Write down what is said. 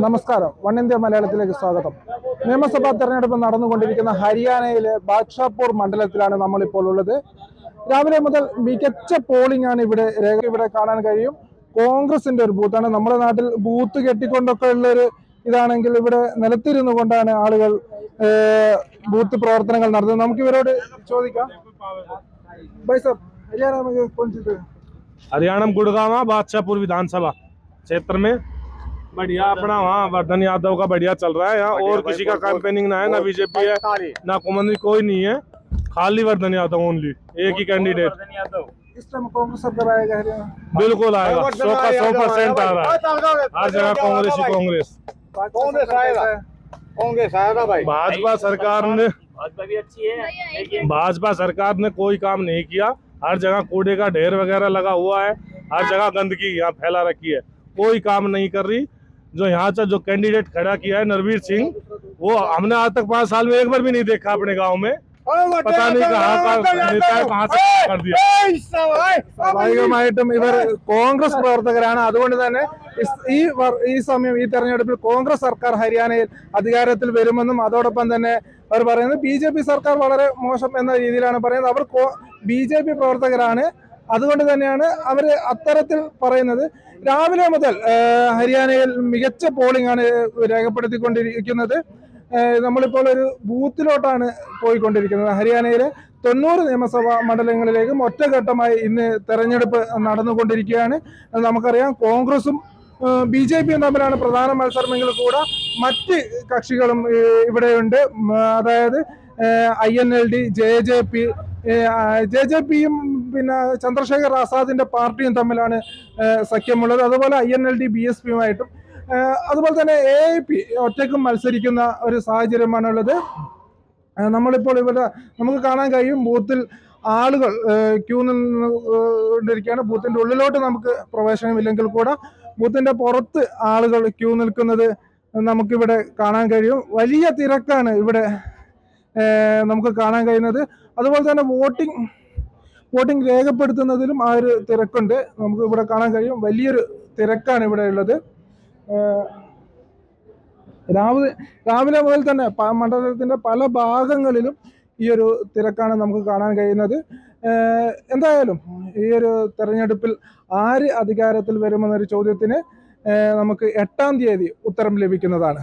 നമസ്കാരം. One India മലയാളത്തിലേക്ക് സ്വാഗതം. നിയമസഭാ തെരഞ്ഞെടുപ്പ് നടന്നുകൊണ്ടിരിക്കുന്ന ഹരിയാനയിലെ ബാദ്ഷാപൂർ മണ്ഡലത്തിലാണ് നമ്മളിപ്പോൾ ഉള്ളത്. രാവിലെ മുതൽ മികച്ച പോളിംഗ് ആണ് ഇവിടെ രേഖ ഇവിടെ കാണാൻ കഴിയും. കോൺഗ്രസിന്റെ ഒരു ബൂത്താണ്. നമ്മുടെ നാട്ടിൽ ബൂത്ത് കെട്ടിക്കൊണ്ടൊക്കെ ഉള്ളൊരു ഇതാണെങ്കിൽ ഇവിടെ നിലത്തിരുന്നു കൊണ്ടാണ് ആളുകൾ ബൂത്ത് പ്രവർത്തനങ്ങൾ നടത്തുന്നത്. നമുക്ക് ഇവരോട് ചോദിക്കാം. ഹരിയാന ഹരിയാന ഗുഡ്ഗാവ് ബാദ്ഷാപൂർ വിധാൻസഭ ക്ഷേത്രമേ बढ़िया अपना वहाँ वर्धन यादव का बढ़िया चल रहा है यहाँ। और किसी का कैंपेनिंग ना है ना बीजेपी है ना कुमंत्री कोई नहीं है। खाली वर्धन यादव ओनली एक ही कैंडिडेट इस टाइम कांग्रेस आएगा बिल्कुल आएगा सौ का सौ परसेंट आ रहा है। हर जगह कांग्रेस ही कांग्रेस। कांग्रेस आएगा। कांग्रेस आएगा भाई। भाजपा सरकार ने भाजपा भी अच्छी है भाजपा सरकार ने कोई काम नहीं किया। हर जगह कूड़े का ढेर वगैरह लगा हुआ है। हर जगह गंदगी यहाँ फैला रखी है। कोई काम नहीं कर रही। जो यहाँ से जो कैंडिडेट खड़ा किया है नरवीर सिंह वो हमने आज तक पाँच साल में एक बार भी नहीं देखा अपने गांव में पता नहीं कहाँ का नेता है कहाँ से कर दिया സ്വാഭാവികമായിട്ടും ഇവർ കോൺഗ്രസ് പ്രവർത്തകരാണ് അതുകൊണ്ട് തന്നെ ഇസ് ഈ വർ- ഈ സമയം ഈ തെരഞ്ഞെടുപ്പിൽ കോൺഗ്രസ് സർക്കാർ ഹരിയാനയിൽ അധികാരത്തിൽ വരുമെന്നും അതോടൊപ്പം തന്നെ അവർ പറയുന്നത് ബി ജെ പി സർക്കാർ വളരെ മോശം എന്ന രീതിയിലാണ് പറയുന്നത് അവർ ബി ജെ പി പ്രവർത്തകരാണ് അതുകൊണ്ട് തന്നെയാണ് അവർ അത്തരത്തിൽ പറയുന്നത് രാവിലെ മുതൽ ഹരിയാനയിൽ മികച്ച പോളിംഗ് ആണ് രേഖപ്പെടുത്തിക്കൊണ്ടിരിക്കുന്നത്. നമ്മളിപ്പോൾ ഒരു ബൂത്തിലോട്ടാണ് പോയിക്കൊണ്ടിരിക്കുന്നത്. ഹരിയാനയിലെ തൊണ്ണൂറ് നിയമസഭാ മണ്ഡലങ്ങളിലേക്കും ഒറ്റഘട്ടമായി ഇന്ന് തെരഞ്ഞെടുപ്പ് നടന്നുകൊണ്ടിരിക്കുകയാണ്. നമുക്കറിയാം കോൺഗ്രസും ബി ജെ പിയും തമ്മിലാണ് പ്രധാന മത്സരമെങ്കിൽ കൂടെ മറ്റ് കക്ഷികളും ഇവിടെയുണ്ട്. അതായത് I N L D J J P J J പിയും പിന്നെ ചന്ദ്രശേഖർ ആസാദിന്റെ പാർട്ടിയും തമ്മിലാണ് സഖ്യമുള്ളത്. അതുപോലെ I N L D B S പിയുമായിട്ടും അതുപോലെ തന്നെ എ ഐ പി ഒറ്റയ്ക്കും മത്സരിക്കുന്ന ഒരു സാഹചര്യമാണുള്ളത്. നമ്മളിപ്പോൾ ഇവിടെ നമുക്ക് കാണാൻ കഴിയും ബൂത്തിൽ ആളുകൾ ക്യൂ നിന്നുകൊണ്ടിരിക്കുകയാണ് ബൂത്തിന്റെ ഉള്ളിലോട്ട് നമുക്ക് പ്രവേശനമില്ലെങ്കിൽ കൂടെ ബൂത്തിന്റെ പുറത്ത് ആളുകൾ ക്യൂ നിൽക്കുന്നത് നമുക്കിവിടെ കാണാൻ കഴിയും. വലിയ തിരക്കാണ് ഇവിടെ നമുക്ക് കാണാൻ കഴിയുന്നത്. അതുപോലെ തന്നെ വോട്ടിംഗ് വോട്ടിംഗ് രേഖപ്പെടുത്തുന്നതിലും ആ ഒരു തിരക്കുണ്ട്. നമുക്ക് ഇവിടെ കാണാൻ കഴിയും. വലിയൊരു തിരക്കാണ് ഇവിടെ ഉള്ളത്. രാവിലെ രാവിലെ മുതൽ തന്നെ മണ്ഡലത്തിന്റെ പല ഭാഗങ്ങളിലും ഈ ഒരു തിരക്കാണ് നമുക്ക് കാണാൻ കഴിയുന്നത്. എന്തായാലും ഈ ഒരു തെരഞ്ഞെടുപ്പിൽ ആര് അധികാരത്തിൽ വരുമെന്നൊരു ചോദ്യത്തിന് നമുക്ക് എട്ടാം തീയതി ഉത്തരം ലഭിക്കുന്നതാണ്.